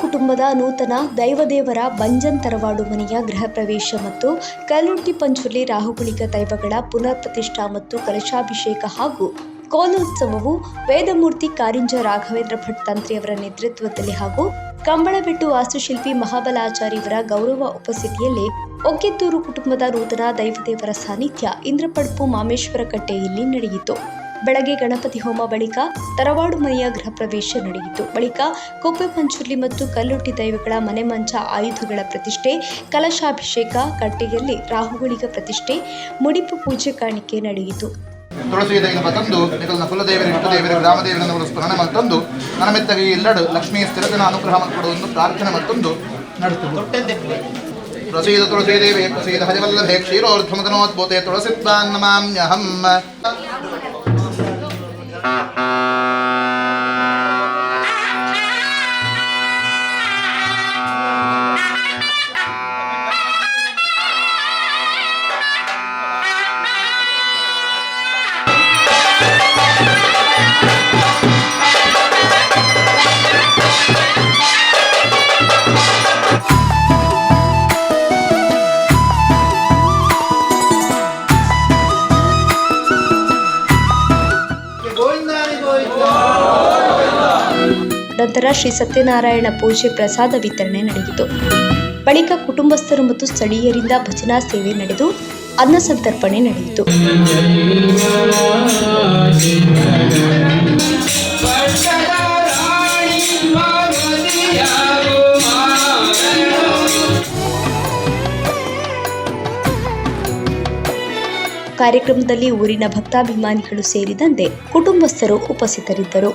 ಕುಟುಂಬದ ನೂತನ ದೈವದೇವರ ಬಂಜನ್ ತರವಾಡು ಮನೆಯ ಗೃಹ ಪ್ರವೇಶ ಮತ್ತು ಕಲ್ಲುಟ್ಟಿ ಪಂಚುಲಿ ರಾಹುಗುಳಿಗ ದೈವಗಳ ಪುನರ್ ಪ್ರತಿಷ್ಠಾ ಮತ್ತು ಕಲಶಾಭಿಷೇಕ ಹಾಗೂ ಕೋಲೋತ್ಸವವು ವೇದಮೂರ್ತಿ ಕಾರಿಂಜ ರಾಘವೇಂದ್ರ ಭಟ್ ತಂತ್ರಿಯವರ ನೇತೃತ್ವದಲ್ಲಿ ಹಾಗೂ ಕಂಬಳಬೆಟ್ಟು ವಾಸ್ತುಶಿಲ್ಪಿ ಮಹಾಬಲಾಚಾರ್ಯವರ ಗೌರವ ಉಪಸ್ಥಿತಿಯಲ್ಲಿ ಒಕ್ಕೆತ್ತೂರು ಕುಟುಂಬದ ನೂತನ ದೈವದೇವರ ಸಾನ್ನಿಧ್ಯ ಇಂದ್ರಪಡ್ಪು ಮಾಮೇಶ್ವರ ಕಟ್ಟೆಯಲ್ಲಿ ನಡೆಯಿತು. ಬೆಳಗ್ಗೆ ಗಣಪತಿ ಹೋಮ ಬಳಿಕ ತರವಾಡು ಮನೆಯ ಗೃಹ ಪ್ರವೇಶ ನಡೆಯಿತು. ಬಳಿಕ ಕೊಪ್ಪೆ ಪಂಚುರ್ಲಿ ಮತ್ತು ಕಲ್ಲುಟ್ಟಿ ದೈವಗಳ ಮನೆ ಮಂಚ ಆಯುಧಗಳ ಪ್ರತಿಷ್ಠೆ, ಕಲಶಾಭಿಷೇಕ ಕಟ್ಟೆಯಲ್ಲಿ ರಾಹುಗಳಿಗ ಪ್ರತಿಷ್ಠೆ, ಮುಡಿಪು ಪೂಜೆ ಕಾಣಿಕೆ ನಡೆಯಿತು. ಲಕ್ಷ್ಮೀ ಪ್ರಾರ್ಥನೆ ಮತ್ತೊಂದು ಪ್ರಸೀದ ತುಳಸೀದೇವಿ ಪ್ರಸೀದ ಹರಿವಲ್ಲಭೆ ಕ್ಷೀರೋರ್ಧಮದನೋದ್ಭೂತೆ ತುಳಸಿತ್ವಾನ್ Ha ha. ನಂತರ ಶ್ರೀ ಸತ್ಯನಾರಾಯಣ ಪೂಜೆ ಪ್ರಸಾದ ವಿತರಣೆ ನಡೆಯಿತು. ಬಳಿಕ ಕುಟುಂಬಸ್ಥರು ಮತ್ತು ಸ್ಥಳೀಯರಿಂದ ಭಜನಾ ಸೇವೆ ನಡೆದು ಅನ್ನ ಸಂತರ್ಪಣೆ ನಡೆಯಿತು. ಕಾರ್ಯಕ್ರಮದಲ್ಲಿ ಊರಿನ ಭಕ್ತಾಭಿಮಾನಿಗಳು ಸೇರಿದಂತೆ ಕುಟುಂಬಸ್ಥರು ಉಪಸ್ಥಿತರಿದ್ದರು.